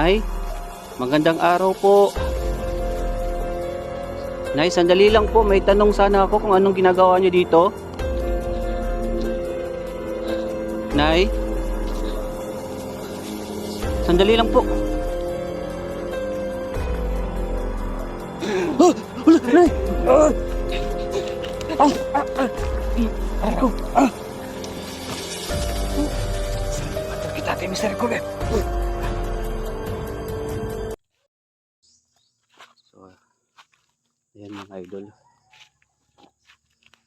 Nay, magandang araw po. Nay, sandali lang po. May tanong sana ako kung anong ginagawa niyo dito. Nay? Sandali lang po. Ah! Wala, Nay! Ah! Ah! Ah! Ah! Aray ko! Ah! Patag kita kay Mr. Colette. Idol.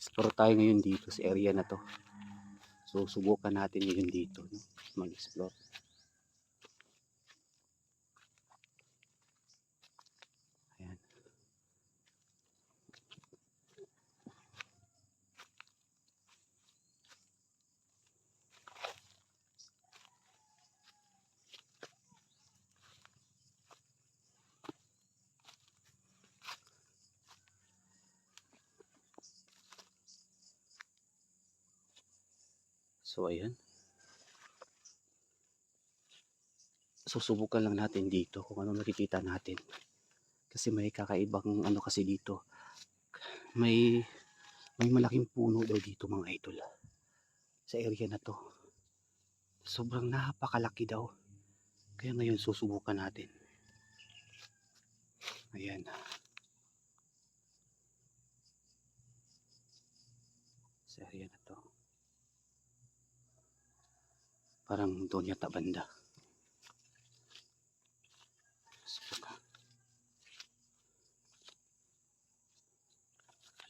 Explore tayo ngayon dito sa area na to. So, subukan natin ngayon dito. No? Mag-explore. Ayan. So, ayan. Susubukan lang natin dito kung ano nakikita natin. Kasi may kakaibang ano kasi dito. May may malaking puno daw dito mga idol. Sa area na to. Sobrang napakalaki daw. Kaya ngayon susubukan natin. Ayan. Sa area na to. Parang doon yata banda.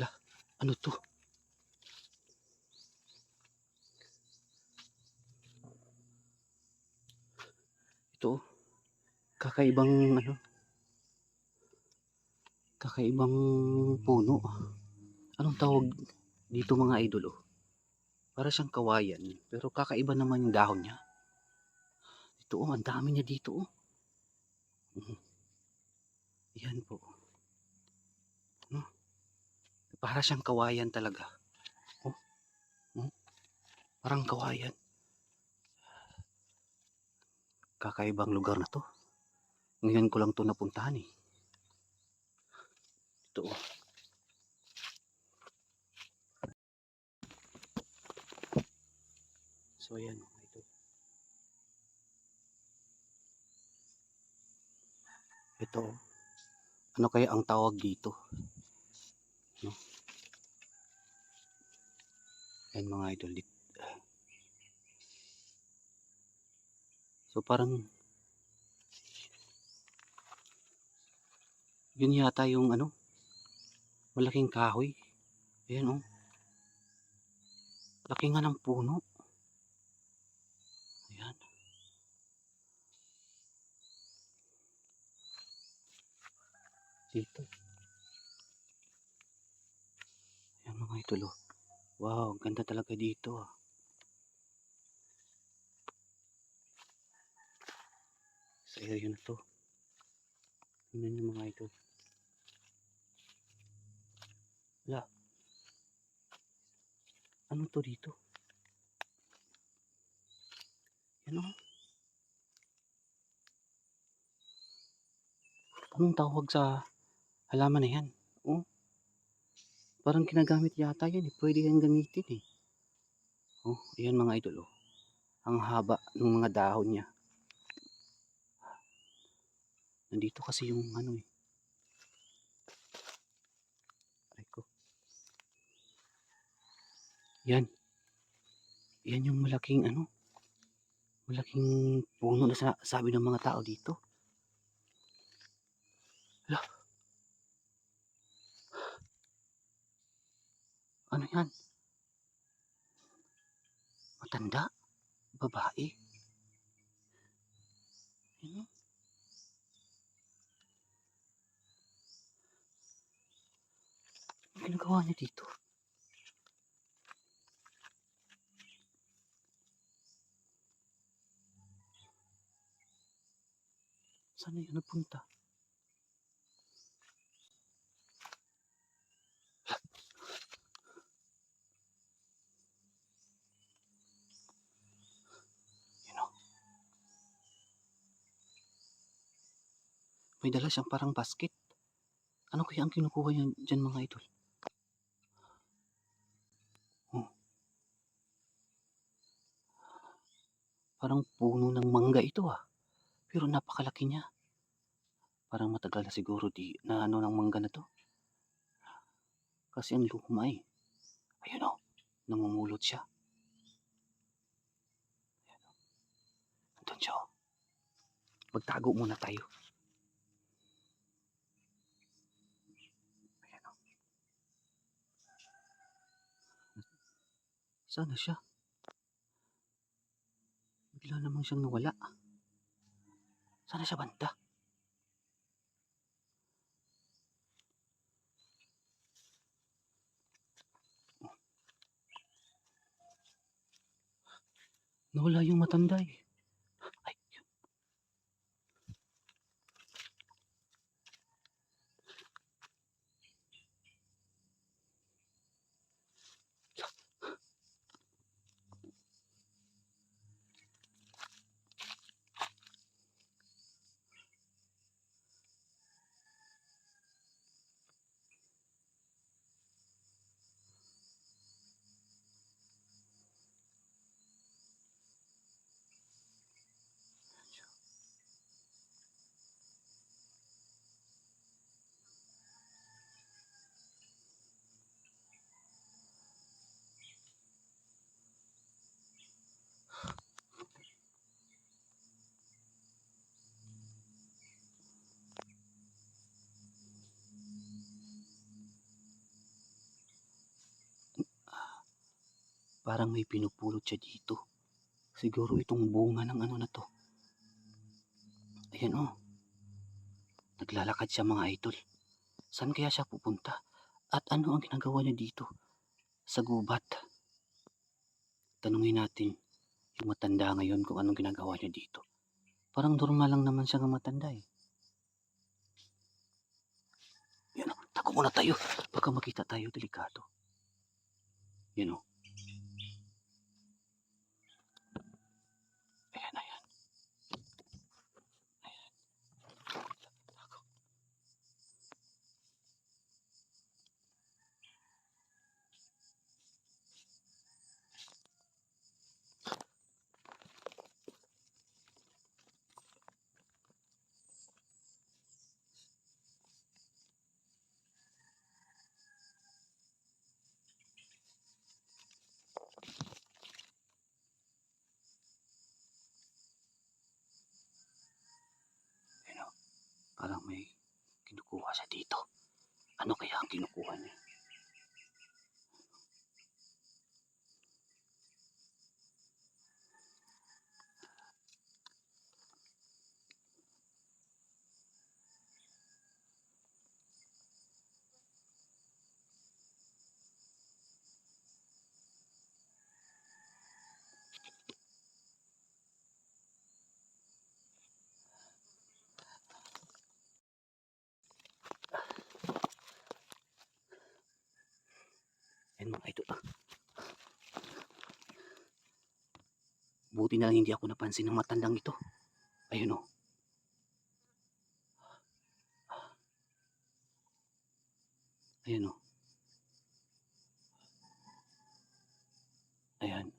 Ala, ano to? Ito, kakaibang ano? Kakaibang puno. Anong tawag dito mga idol oh? Para siyang kawayan, pero kakaiba naman yung dahon niya. Ito oh, ang dami niya dito oh. Mhm. Yan po. No? Para siyang kawayan talaga. Oh. Oh. Parang kawayan. Kakaibang lugar na to. Ngayon ko lang to napuntahan eh. Ito oh. So ayan, ito. Ito. oh. Ano kaya ang tawag dito? No? Ayan mga idol. So parang yun yata yung ano malaking kahoy. Ayan oh. Laki nga ng puno. Ayan. Dito. Ayan mga idol oh. Wow, ang ganda talaga dito ah. Sa area na to. Tingnan yung mga idol. Wala. Ano to dito? Yan oh. Anong tawag sa halaman na yan? Oh. Parang ginagamit yata yan eh. Pwede yan gamitin eh. Oh, ayan mga idol oh. Ang haba ng mga dahon niya. Nandito kasi yung ano eh. Aray ko. Yan. Yan yung malaking ano. Malaking puno na sa, sabi ng mga tao dito. Ano yan? Matanda? Babae? Ano? Ano ginagawa niya dito? Saan na yun napunta? May dala siyang parang basket. Ano kaya ang kinukuha niya dyan mga idol? Oh. Parang puno ng mangga ito ah. Pero napakalaki niya. Parang matagal na siguro di na ano ng mangga na to. Kasi ang luma eh. Ayun oh, namumulot siya. Ayan, oh. Andun siya oh. Magtago muna tayo. Sana siya? Bigla namang siyang nawala. Sana siya banda? Nawala yung matanda eh. Parang may pinupulot siya dito. Siguro itong bunga ng ano na to. Ayan oh. Naglalakad siya mga idol. Saan kaya siya pupunta? At ano ang ginagawa niya dito? Sa gubat. Tanungin natin yung matanda ngayon kung anong ginagawa niya dito. Parang normal lang naman siya ng matanda eh. Yan oh, tago muna tayo. Baka makita tayo delikado. Yan oh. Ayan, ayan. Ayan. Tago. Ayan o. Parang may kinukuha siya dito. Ano kaya ang kinukuha niya? Mga idol. ah. Buti na lang hindi ako napansin ng matandang ito. Ayun o. Ayan o. Ayan.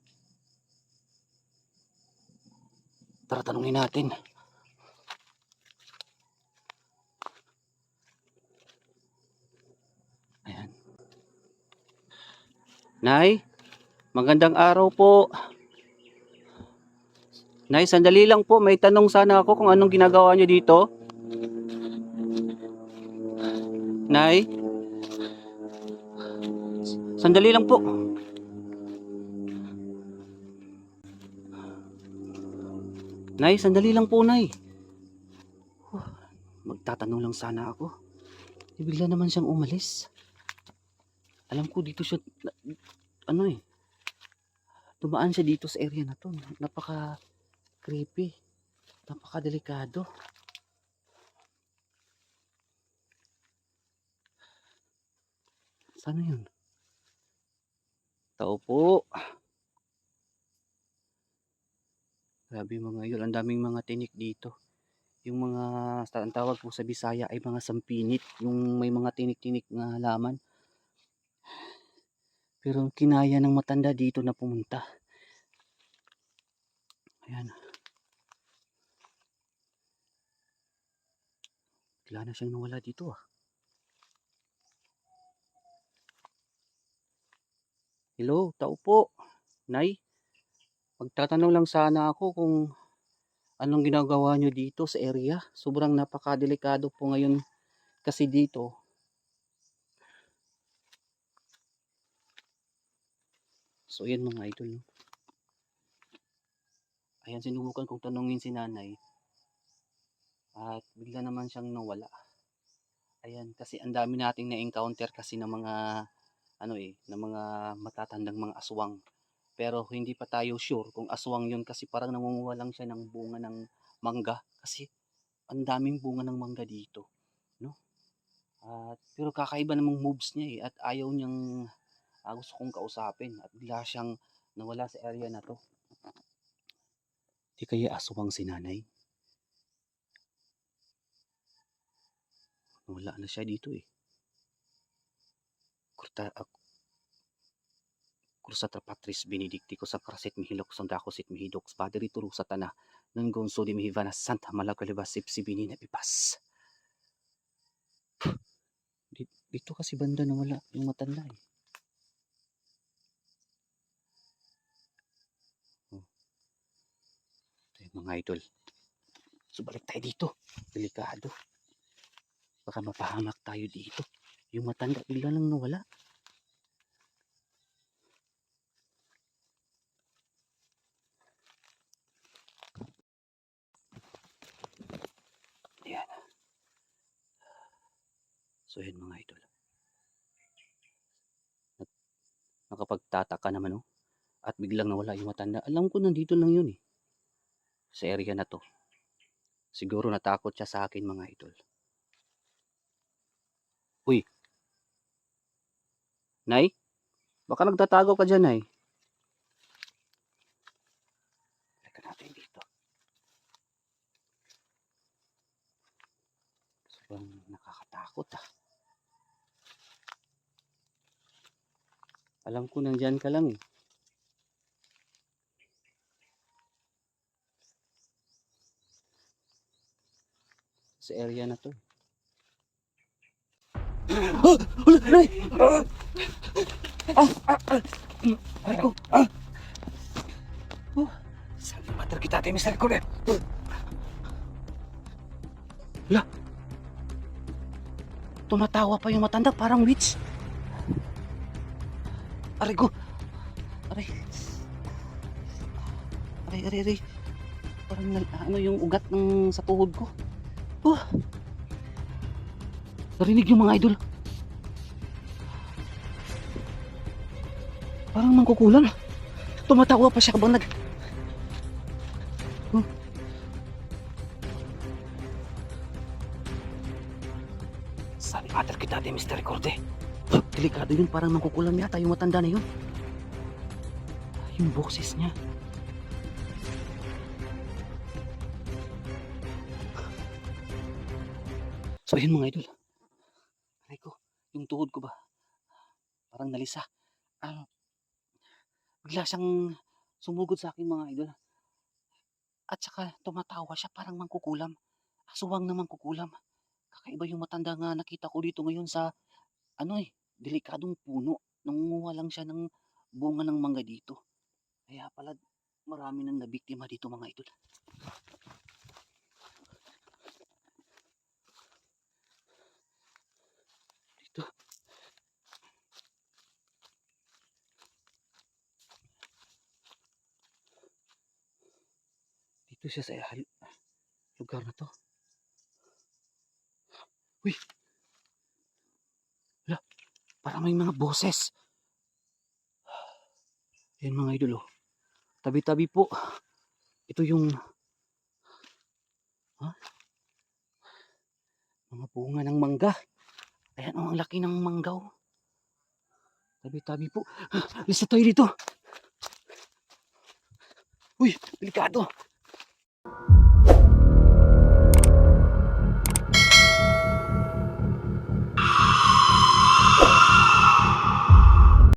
Tara tanungin natin. Nay, magandang araw po. Nay, sandali lang po. May tanong sana ako kung anong ginagawa niyo dito. Nay? Sandali lang po. Nay, sandali lang po, Nay. Magtatanong lang sana ako. Eh, bigla naman siyang umalis. Alam ko dito siya, ano eh, dumaan siya dito sa area na to. Napaka creepy. Napaka delikado. Sana yun? Tao po. Grabe mga idol, ang daming mga tinik dito. yung mga ang tawag po sa Bisaya ay mga sampinit, yung may mga tinik-tinik na halaman. Pero kinaya ng matanda dito na pumunta. Ayan. Bigla na siyang nawala dito ah. Hello, tao po. Nay, magtatanong lang sana ako kung anong ginagawa nyo dito sa area. Sobrang napakadelikado po ngayon kasi dito. So yan mga idol. No? Ayan, sinubukan kong tanongin si nanay. At bigla naman siyang nawala. Ayan, kasi ang dami nating na-encounter kasi ng mga ano eh, ng mga matatandang mga aswang. Pero hindi pa tayo sure kung aswang yun kasi parang nangunguha lang siya ng bunga ng mangga kasi ang daming bunga ng mangga dito, no? At pero kakaiba namang moves niya eh at ayaw niyang ah, gusto kong kausapin at bigla siyang nawala sa area na to. Di kaya aswang si nanay? Wala na siya dito eh. Kurta, ak Kursatra Patris Benedicti ko sa krasit mihilok sa dakosit mihidok padri turu sa tana nang gonso di mihivana santa malakalibas sipsibini na pipas. Di- Dito kasi banda na wala yung matanda eh. Oh. Ito yung mga idol. So balik tayo dito. Delikado. Baka mapahamak tayo dito. Yung matanda bigla lang nawala. Ayan. So yun mga idol. Nakapagtataka naman oh. At biglang nawala yung matanda. Alam ko nandito lang yun eh. Sa area na to. Siguro natakot siya sa akin mga idol. Uy. Nay? Baka nagtatago ka dyan, Nay. Teka natin dito. Sobrang nakakatakot ah. Alam ko nandyan ka lang eh. Sa area na to. Oh! Wala! Nay! Ah! Ah! Ko! Oh! Salve mater kita te misericorde! Wala! Tumatawa pa yung matanda, parang witch. Aray ko! Aray! Aray, aray, aray. Parang ano yung ugat ng sa tuhod ko. Oh! Narinig yung mga idol. Parang mangkukulam. Tumatawa pa siya kabang nag... Hmm. Sabi mater kita de Mr. Recorde. Delikado yun, parang mangkukulam yata yung matanda na yun. Yung boses niya. Yun mga idol. Aray ko, yung tuhod ko ba? Parang nalisa. Ah, bigla siyang sumugod sa akin mga idol. At saka tumatawa siya parang mangkukulam. Aswang na mangkukulam. Kakaiba yung matanda nga nakita ko dito ngayon sa ano eh, delikadong puno. Nangunguha lang siya ng bunga ng mangga dito. Kaya pala marami nang nabiktima dito mga idol. Dito siya sa lugar na to. Uy! Wala, parang may mga boses. Yan mga idol oh. Tabi-tabi po. Ito yung ha? Mga bunga ng mangga. Ayan oh, ang laki ng mangga oh. Tabi-tabi po. Lisa tayo dito. Uy, delikado. you